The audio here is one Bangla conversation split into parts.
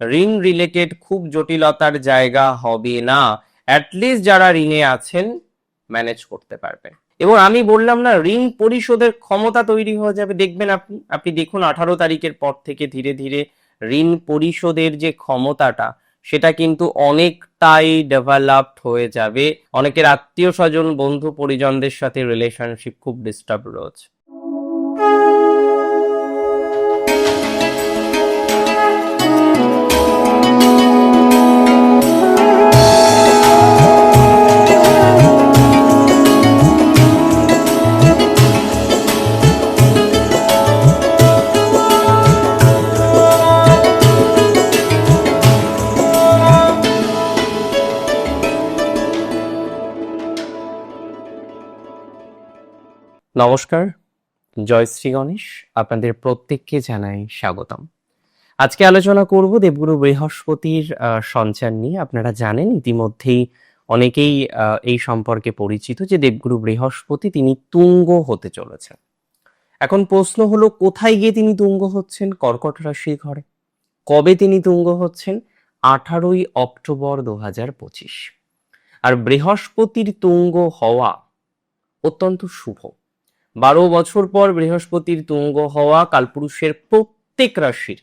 ঋণ রিলেটেড খুব জটিলতার জায়গা হবে না। অ্যাটলিস্ট যারা ঋণে আছেন ম্যানেজ করতে পারবেন। এবং আমি বললাম না ঋণ পরিশোধের ক্ষমতা তৈরি হয়ে যাবে। দেখবেন আপনি আপনি দেখুন আঠারো তারিখের পর থেকে ধীরে ধীরে ঋণ পরিশোধের যে ক্ষমতাটা, সেটা কিন্তু অনেকটাই ডেভেলপড হয়ে যাবে। অনেকের আত্মীয় স্বজন বন্ধু পরিজনদের সাথে রিলেশনশিপ খুব ডিস্টার্ব রয়েছে। নমস্কার, জয় শ্রী গণেশ, আপনাদের প্রত্যেককে জানাই স্বাগতম। আজকে আলোচনা করব দেবগুরু বৃহস্পতির সঞ্চার নিয়ে। আপনারা জানেন ইতিমধ্যেই অনেকেই এই সম্পর্কে পরিচিত যে দেবগুরু বৃহস্পতি তিনি তুঙ্গ হতে চলেছেন। এখন প্রশ্ন হলো, কোথায় গিয়ে তিনি তুঙ্গ হচ্ছেন? কর্কট রাশির ঘরে। কবে তিনি তুঙ্গ হচ্ছেন? আঠারোই অক্টোবর দু হাজার পঁচিশ। আর বৃহস্পতির তুঙ্গ হওয়া অত্যন্ত শুভ। বারো বছর পর বৃহস্পতির তুঙ্গ হওয়া কালপুরুষের প্রত্যেক রাশির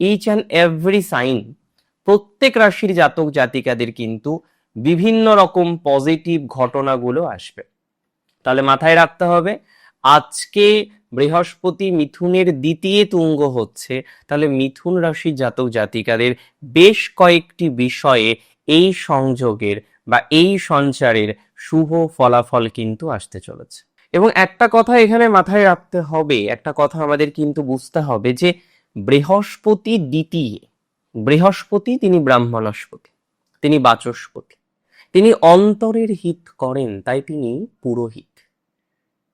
ইচ অ্যান্ড এভরি সাইন প্রত্যেক রাশির জাতক জাতিকাদের কিন্তু বিভিন্ন রকম পজিটিভ ঘটনাগুলো আসবে। তাহলে মাথায় রাখতে হবে, আজকে বৃহস্পতি মিথুনের দ্বিতীয় তুঙ্গ হচ্ছে, তাহলে মিথুন রাশির জাতক জাতিকাদের বেশ কয়েকটি বিষয়ে এই সংযোগের বা এই সঞ্চারের শুভ ফলাফল কিন্তু আসতে চলেছে। এবং একটা কথা এখানে মাথায় রাখতে হবে, একটা কথা আমাদের কিন্তু বুঝতে হবে যে বৃহস্পতি দ্বিতীয়, বৃহস্পতি তিনি ব্রাহ্মণস্পতি, তিনি বাচস্পতি, তিনি অন্তরের হিত করেন, তাই তিনি পুরোহিত।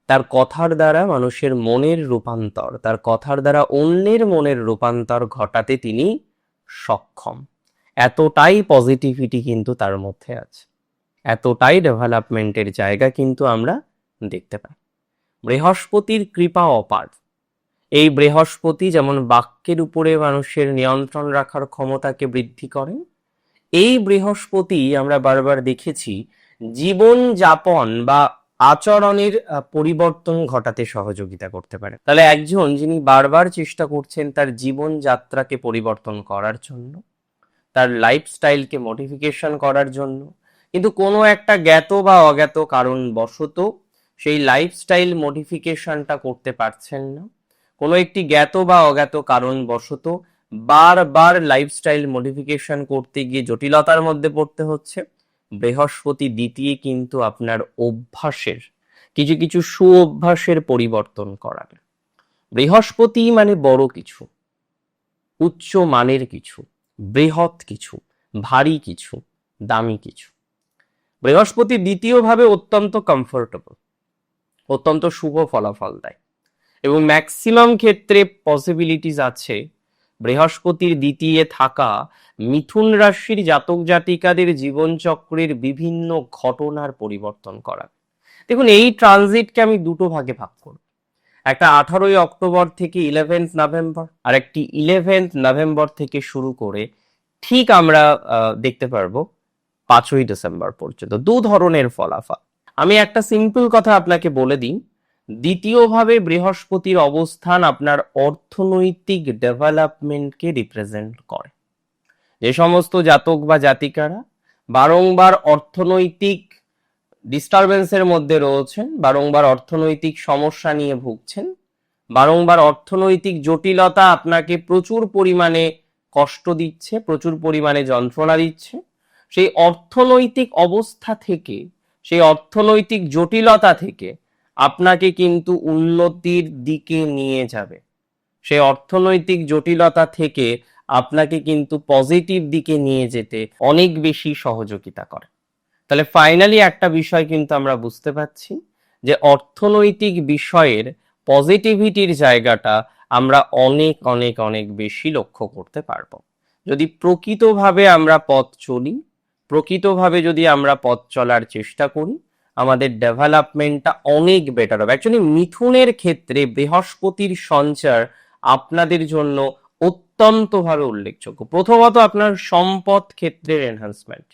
তার কথার দ্বারা মানুষের মনের রূপান্তর, তার কথার দ্বারা অন্যের মনের রূপান্তর ঘটাতে তিনি সক্ষম। এতটাই পজিটিভিটি কিন্তু তার মধ্যে আছে। এতটাই ডেভেলপমেন্টের জায়গা কিন্তু আমরা দেখতে পাই বৃহস্পতির কৃপা অপার। এই বৃহস্পতি যেমন বাক্যের উপরে মানুষের নিয়ন্ত্রণ রাখার ক্ষমতাকে বৃদ্ধি করেন এই বৃহস্পতি আমরা বারবার দেখেছি জীবন যাপন বা আচরণের পরিবর্তন ঘটাতে সহযোগিতা করতে পারে। তাহলে একজন যিনি বারবার চেষ্টা করছেন তার জীবন যাত্রাকে পরিবর্তন করার জন্য, তার লাইফস্টাইলকে মডিফিকেশন করার জন্য, কিন্তু কোনো একটা জ্ঞাত বা অজ্ঞাত কারণ বশত সেই লাইফস্টাইল মডিফিকেশনটা করতে পারছেন না। কোনো একটি জ্ঞাত বা অজ্ঞাত কারণ বশত বারবার লাইফস্টাইল মডিফিকেশন করতে গিয়ে জটিলতার মধ্যে পড়তে হচ্ছে। বৃহস্পতি দ্বিতীয় কিন্তু আপনার অভ্যাসের, কিছু কিছু সু অভ্যাসের পরিবর্তন করাবে বৃহস্পতি মানে বড় কিছু, উচ্চ মানের কিছু, বৃহৎ কিছু, ভারী কিছু, দামি কিছু। বৃহস্পতি দ্বিতীয়ভাবে অত্যন্ত কমফোর্টেবল অত্যন্ত শুভ ফলাফল দেয়। এবং ম্যাক্সিমাম ক্ষেত্রে পসিবিলিটিস আছে। বৃহস্পতির দ্বিতীয় থাকা, মিথুন রাশির জাতক জাতিকাদের জীবনচক্রের বিভিন্ন ঘটনার পরিবর্তন করা। দেখুন, এই ট্রানজিটকে আমি দুটো ভাগে ভাগ করব। একটা আঠারোই অক্টোবর থেকে ইলেভেন্থ নভেম্বর আর একটি ইলেভেন্থ নভেম্বর থেকে শুরু করে ঠিক আমরা দেখতে পারব পাঁচই ডিসেম্বর পর্যন্ত। দু ধরনের ফলাফল। আমি একটা সিম্পল কথা আপনাকে বলে দিই। দ্বিতীয়ভাবে বৃহস্পতির অবস্থান আপনার অর্থনৈতিক ডেভেলপমেন্টকে রিপ্রেজেন্ট করে। যে সমস্ত জাতক বা জাতিকারা বারংবার অর্থনৈতিক ডিস্টারবেন্সের মধ্যে রয়েছেন, বারংবার অর্থনৈতিক সমস্যা নিয়ে ভুগছেন, বারংবার অর্থনৈতিক জটিলতা আপনাকে প্রচুর পরিমাণে কষ্ট দিচ্ছে, প্রচুর পরিমাণে যন্ত্রণা দিচ্ছে। সেই অর্থনৈতিক অবস্থা থেকে সেই অর্থনৈতিক জটিলতা থেকে আপনাকে কিন্তু উন্নতির দিকে নিয়ে যাবে। সেই অর্থনৈতিক জটিলতা থেকে আপনাকে কিন্তু পজিটিভ দিকে নিয়ে যেতে অনেক বেশি সহযোগিতা করে। তাহলে ফাইনালি একটা বিষয় কিন্তু আমরা বুঝতে পারছি যে অর্থনৈতিক বিষয়ের পজিটিভিটির জায়গাটা আমরা অনেক অনেক অনেক বেশি লক্ষ্য করতে পারব। যদি প্রকৃতভাবে আমরা পথ চলি প্রকৃতভাবে যদি আমরা পথ চলার চেষ্টা করি, আমাদের ডেভেলপমেন্টটা অনেক বেটার হবে। অ্যাকচুয়ালি মিথুনের ক্ষেত্রে বৃহস্পতির সঞ্চার আপনাদের জন্য অত্যন্ত অত্যন্তভাবে উল্লেখযোগ্য। প্রথমত আপনার সম্পদ ক্ষেত্রের এনহান্সমেন্ট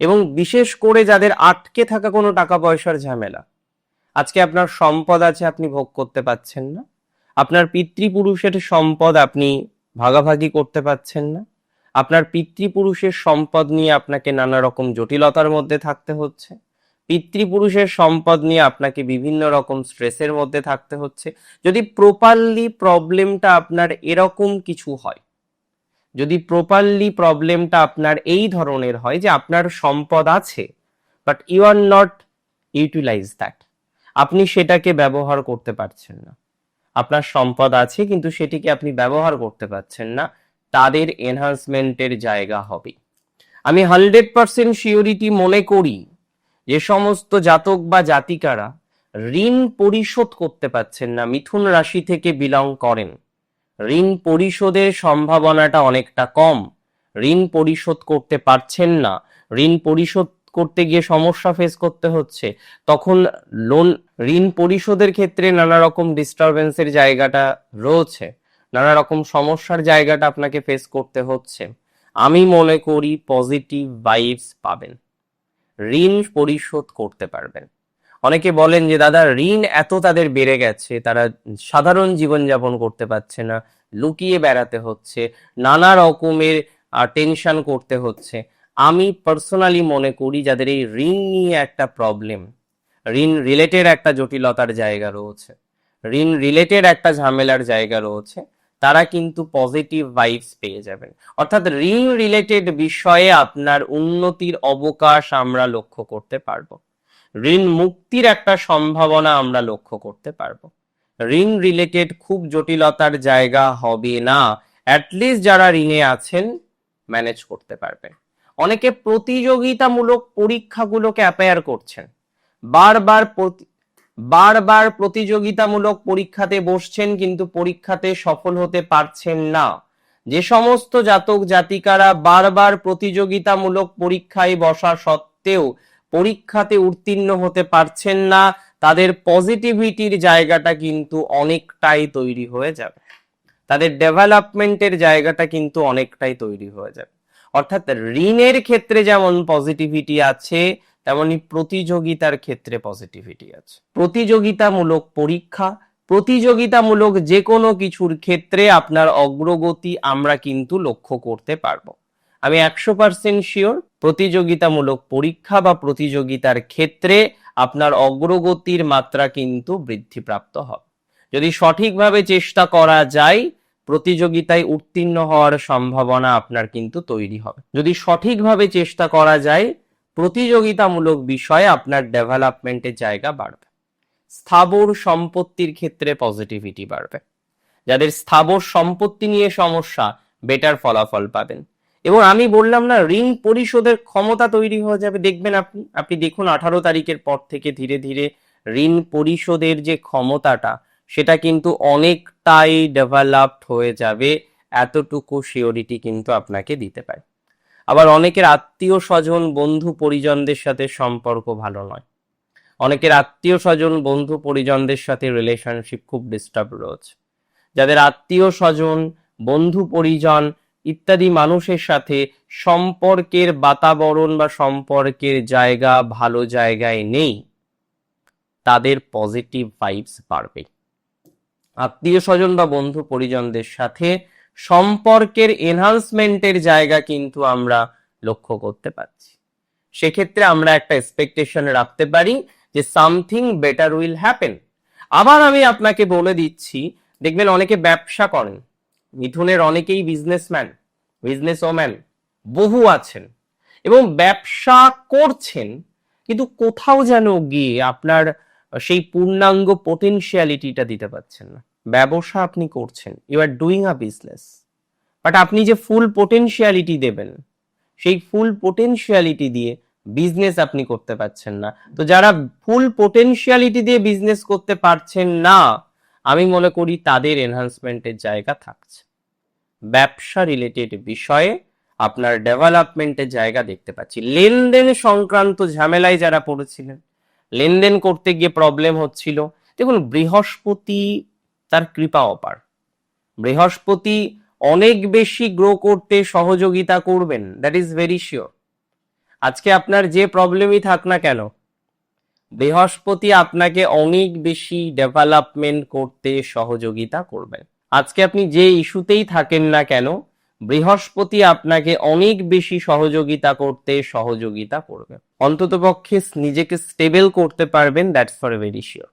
এবং বিশেষ করে যাদের আটকে থাকা কোনো টাকা পয়সার ঝামেলা। আজকে আপনার সম্পদ আছে, আপনি ভোগ করতে পাচ্ছেন না। আপনার পিতৃপুরুষের সম্পদ আপনি ভাগাভাগি করতে পাচ্ছেন না। আপনার পিতৃপুরুষের সম্পদ নিয়ে আপনাকে নানা রকম জটিলতার মধ্যে থাকতে হচ্ছে। পিতৃপুরুষের সম্পদ নিয়ে আপনাকে বিভিন্ন রকম স্ট্রেসের মধ্যে থাকতে হচ্ছে। যদি প্রপারলি প্রবলেমটা আপনার এরকম কিছু হয়, যদি প্রপারলি প্রবলেমটা আপনার এই ধরনের হয় যে আপনার সম্পদ আছে but you are not utilize that আপনি সেটাকে ব্যবহার করতে পারছেন না। আপনার সম্পদ আছে, কিন্তু সেটিকে আপনি ব্যবহার করতে পারছেন না। তাদের এনহান্সমেন্টের জায়গা হবে। আমি হান্ড্রেড পার্সেন্ট শিওরিটি মনে করি যে সমস্ত জাতক বা জাতিকারা ঋণ পরিশোধ করতে পারছেন না, মিথুন রাশি থেকে বিলং করেন। ঋণ পরিশোধের সম্ভাবনাটা অনেকটা কম। ঋণ পরিশোধ করতে পারছেন না, ঋণ পরিশোধ করতে গিয়ে সমস্যা ফেস করতে হচ্ছে, তখন লোন ঋণ পরিশোধের ক্ষেত্রে নানা রকম ডিস্টারবেন্সের জায়গাটা রয়েছে। নানা রকম সমস্যার জায়গাটা আপনাকে ফেস করতে হচ্ছে। আমি মনে করি পজিটিভ ভাইবস পাবেন। ঋণ পরিশোধ করতে পারবেন। অনেকে বলেন যে, দাদা, ঋণ এত তাদের বেড়ে গেছে, তারা সাধারণ জীবনযাপন করতে পারছে না, লুকিয়ে বেড়াতে হচ্ছে, নানা রকমের টেনশন করতে হচ্ছে। আমি পার্সোনালি মনে করি যাদের এই ঋণ নিয়ে একটা প্রবলেম ঋণ রিলেটেড একটা জটিলতার জায়গা রয়েছে, ঋণ রিলেটেড একটা ঝামেলার জায়গা রয়েছে তারা কিন্তু পজিটিভ ভাইবস পেয়ে যাবেন। অর্থাৎ ঋণ রিলেটেড বিষয়ে আপনার উন্নতির অবকাশ আমরা লক্ষ্য করতে পারব। ঋণ মুক্তির একটা সম্ভাবনা আমরা লক্ষ্য করতে পারব। ঋণ রিলেটেড খুব জটিলতার জায়গা হবে না। অ্যাটলিস্ট যারা ঋণে আছেন ম্যানেজ করতে পারবেন। অনেকে প্রতিযোগিতামূলক পরীক্ষাগুলোকে অ্যাপেয়ার করছেন। বারবার বারবার প্রতিযোগিতামূলক পরীক্ষাতে বসছেন কিন্তু পরীক্ষাতে সফল হতে পারছেন না। যে সমস্ত জাতক জাতিকারা বারবার প্রতিযোগিতামূলক পরীক্ষায় বসা সত্ত্বেও পরীক্ষাতে উত্তীর্ণ হতে পারছেন না, তাদের পজিটিভিটির জায়গাটা কিন্তু অনেকটাই তৈরি হয়ে যাবে। তাদের ডেভেলপমেন্টের জায়গাটা কিন্তু অনেকটাই তৈরি হয়ে যাবে। অর্থাৎ ঋণের ক্ষেত্রে যেমন পজিটিভিটি আছে তেমনি প্রতিযোগিতার ক্ষেত্রে পজিটিভিটি আছে। প্রতিযোগিতামূলক পরীক্ষা, প্রতিযোগিতামূলক যে কোনো কিছুর ক্ষেত্রে আপনার অগ্রগতি আমরা কিন্তু লক্ষ্য করতে পারব। আমি একশো পার্সেন্ট শিওর প্রতিযোগিতামূলক পরীক্ষা বা প্রতিযোগিতার ক্ষেত্রে আপনার অগ্রগতির মাত্রা কিন্তু বৃদ্ধিপ্রাপ্ত হবে। যদি সঠিকভাবে চেষ্টা করা যায়, প্রতিযোগিতায় উত্তীর্ণ হওয়ার সম্ভাবনা আপনার কিন্তু তৈরি হবে। যদি সঠিকভাবে চেষ্টা করা যায় প্রতিযোগিতামূলক বিষয়ে আপনার ডেভেলপমেন্টের জায়গা বাড়বে। স্থাবর সম্পত্তির ক্ষেত্রে পজিটিভিটি বাড়বে। যাদের স্থাবর সম্পত্তি নিয়ে সমস্যা বেটার ফলাফল পাবেন। এবং আমি বললাম না, ঋণ পরিশোধের ক্ষমতা তৈরি হয়ে যাবে। দেখবেন আপনি আপনি দেখুন আঠারো তারিখের পর থেকে ধীরে ধীরে ঋণ পরিশোধের যে ক্ষমতাটা, সেটা কিন্তু অনেকটাই ডেভেলপড হয়ে যাবে। এতটুকু শিওরিটি কিন্তু আপনাকে দিতে পারে। আবার অনেকের আত্মীয় স্বজন, বন্ধু পরিজনদের সাথে সম্পর্ক ভালো নয়। অনেকের আত্মীয় স্বজন, বন্ধু পরিজনদের সাথে রিলেশনশিপ খুব ডিস্টার্ব রয়েছে। যাদের আত্মীয় স্বজন, বন্ধু পরিজন ইত্যাদি মানুষের সাথে সম্পর্কের বাতাবরণ বা সম্পর্কের জায়গা ভালো জায়গায় নেই, তাদের পজিটিভ ভাইবস বাড়বে আত্মীয় স্বজন বা বন্ধু পরিজনদের সাথে সম্পর্কের এনহান্সমেন্টের জায়গা কিন্তু আমরা লক্ষ্য করতে পারছি। সেক্ষেত্রে আমরা একটা এক্সপেকটেশন রাখতে পারি যে সামথিং বেটার উইল হ্যাপেন আবার আমি আপনাকে বলে দিচ্ছি, দেখবেন অনেকে ব্যবসা করেন। মিথুনের অনেকেই বিজনেসম্যান বিজনেস ওম্যান বহু আছেন। এবং ব্যবসা করছেন, কিন্তু কোথাও যেন গিয়ে আপনার সেই পূর্ণাঙ্গ পোটেনশিয়ালিটিটা দিতে পারছেন না। ব্যবসা আপনি করছেন you are doing a business but আপনি যে ফুল পোটেনশিয়ালিটি দেবেন, সেই ফুল পোটেনশিয়ালিটি দিয়ে বিজনেস আপনি করতে পারছেন না। তো যারা ফুল পোটেনশিয়ালিটি দিয়ে বিজনেস করতে পারছেন না, আমি মনে করি তাদের এনহান্সমেন্টের জায়গা থাকছে। ব্যবসা রিলেটেড বিষয়ে আপনার ডেভেলপমেন্টের জায়গা দেখতে পাচ্ছি। লেনদেন সংক্রান্ত ঝামেলায় যারা পড়েছিলেন, লেনদেন করতে গিয়ে প্রবলেম হচ্ছিল, দেখুন বৃহস্পতি তার কৃপা অপার। বৃহস্পতি অনেক বেশি গ্রো করতে সহযোগিতা করবেন দ্যাট ইজ ভেরি শিওর আজকে আপনার যে প্রবলেমই থাক না কেন, বৃহস্পতি আপনাকে অনেক বেশি ডেভেলপমেন্ট করতে সহযোগিতা করবেন। আজকে আপনি যে ইস্যুতেই থাকেন না কেন, বৃহস্পতি আপনাকে অনেক বেশি সহযোগিতা করতে সহযোগিতা করবে। অন্ততপক্ষে নিজেকে স্টেবল করতে পারবেন দ্যাটস ফর ভেরি শিওর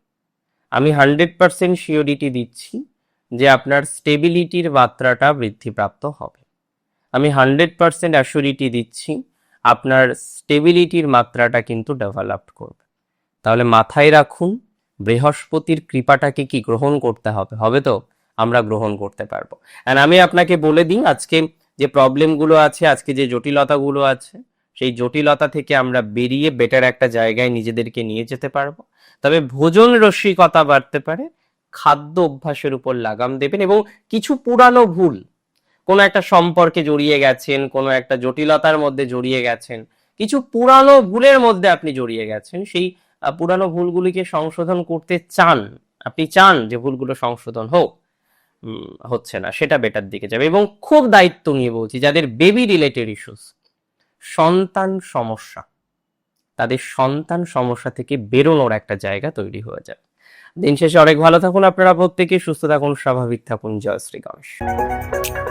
আমি হান্ড্রেড পার্সেন্ট শিওরিটি দিচ্ছি যে আপনার স্টেবিলিটির মাত্রাটা বৃদ্ধিপ্রাপ্ত হবে। আমি হান্ড্রেড পার্সেন্ট অ্যাসিউরিটি দিচ্ছি, আপনার স্টেবিলিটির মাত্রাটা কিন্তু ডেভেলপড করবে। তাহলে মাথায় রাখুন, বৃহস্পতির কৃপাটাকে কি গ্রহণ করতে হবে? হবে তো? আমরা গ্রহণ করতে পারব। অ্যান্ড আমি আপনাকে বলে দিই, আজকে যে প্রবলেমগুলো আছে, আজকে যে জটিলতাগুলো আছে সেই জটিলতা থেকে আমরা বেরিয়ে বেটার একটা জায়গায় নিজেদেরকে নিয়ে যেতে পারব। তবে ভোজন রসিকতা বাড়তে পারে, খাদ্য অভ্যাসের উপর লাগাম দেবেন এবং কিছু পুরানো ভুল, কোনো একটা সম্পর্কে জড়িয়ে গেছেন, কোনো একটা জটিলতার মধ্যে জড়িয়ে গেছেন, কিছু পুরানো ভুলের মধ্যে আপনি জড়িয়ে গেছেন, সেই পুরানো ভুলগুলিকে সংশোধন করতে চান, আপনি চান যে ভুলগুলো সংশোধন হোক হচ্ছে না, সেটা বেটার দিকে যাবে এবং খুব দায়িত্ব নিয়ে বলছি, যাদের বেবি রিলেটেড ইস্যুস সন্তান সমস্যা। তাদের সন্তান সমস্যা থেকে বেরোনোর একটা জায়গা তৈরি হয়ে যাবে। দিন শেষে অনেক ভালো থাকুন আপনারা প্রত্যেকে, সুস্থ থাকুন, স্বাভাবিক থাকুন। জয় শ্রী গণেশ।